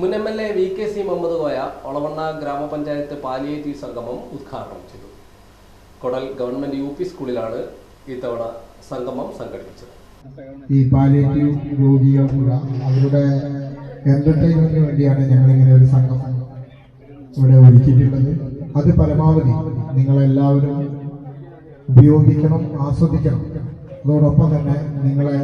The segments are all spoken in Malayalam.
മുൻ M L A V K C Muhammad Koya Olavanna ഗ്രാമപഞ്ചായത്ത് പാലിയേറ്റീവ് സംഗമം ഉദ്ഘാടനം ചെയ്തു. കൊടൽ ഗവൺമെന്റ് യു പി സ്കൂളിലാണ് ഇത്തവണ സംഗമം സംഘടിപ്പിച്ചത്. ഈ പാലിയേറ്റീവ് രോഗികൾക്കുള്ള അവരുടെ എന്റർടൈൻമെന്റിന് വേണ്ടിയാണ് ഞങ്ങൾ ഇങ്ങനെ ഒരു സംഗമം ഇവിടെ ഒരുക്കിയിട്ടുള്ളത്. അത് പരമാവധി നിങ്ങളെല്ലാവരും ഉപയോഗിക്കണം ആസ്വദിക്കണം. അതോടൊപ്പം തന്നെ നിങ്ങളെ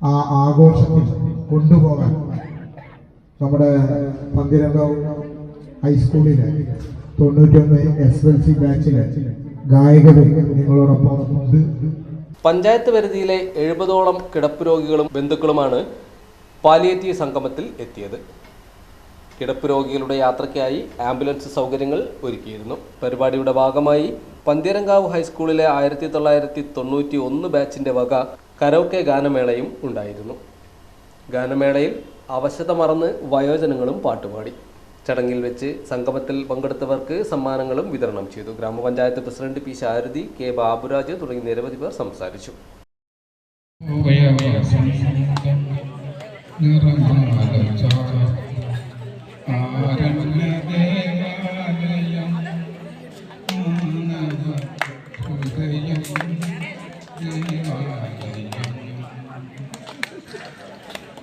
ആ ആഘോഷത്തിൽ കൊണ്ടുപോകാൻ നമ്മുടെ പന്തിരംഗം ഹൈസ്കൂളിലെ തൊണ്ണൂറ്റൊന്ന് എസ് എൽ സി ബാച്ചിലെ ഗായകരും നിങ്ങളോടൊപ്പം ഉണ്ട്. പഞ്ചായത്ത് പരിധിയിലെ എഴുപതോളം കിടപ്പ് രോഗികളും ബന്ധുക്കളുമാണ് പാലിയേറ്റീവ് സംഗമത്തിൽ എത്തിയത്. കിടപ്പ് രോഗികളുടെ യാത്രയ്ക്കായി ആംബുലൻസ് സൗകര്യങ്ങൾ ഒരുക്കിയിരുന്നു. പരിപാടിയുടെ ഭാഗമായി പന്തീരങ്കാവ് ഹൈസ്കൂളിലെ ആയിരത്തി തൊള്ളായിരത്തി തൊണ്ണൂറ്റി ഒന്ന് ബാച്ചിന്റെ വക കരോക്കെ ഗാനമേളയും ഉണ്ടായിരുന്നു. ഗാനമേളയിൽ അവശത മറന്ന് വയോജനങ്ങളും പാട്ടുപാടി. ചടങ്ങിൽ വെച്ച് സംഗമത്തിൽ പങ്കെടുത്തവർക്ക് സമ്മാനങ്ങളും വിതരണം ചെയ്തു. ഗ്രാമപഞ്ചായത്ത് president P Sharadi K Baburaj തുടങ്ങി നിരവധി പേർ സംസാരിച്ചു.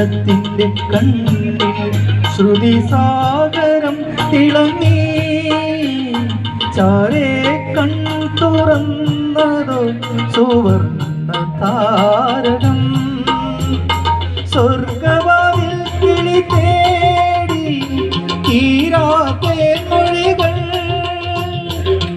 സായന്തനത്തിന്റെ കണ്ണിൽ ശ്രുതി സാഗരം തിളങ്ങി. ചാരേ കൺ തുറന്നതോ സുവർണ താരകം.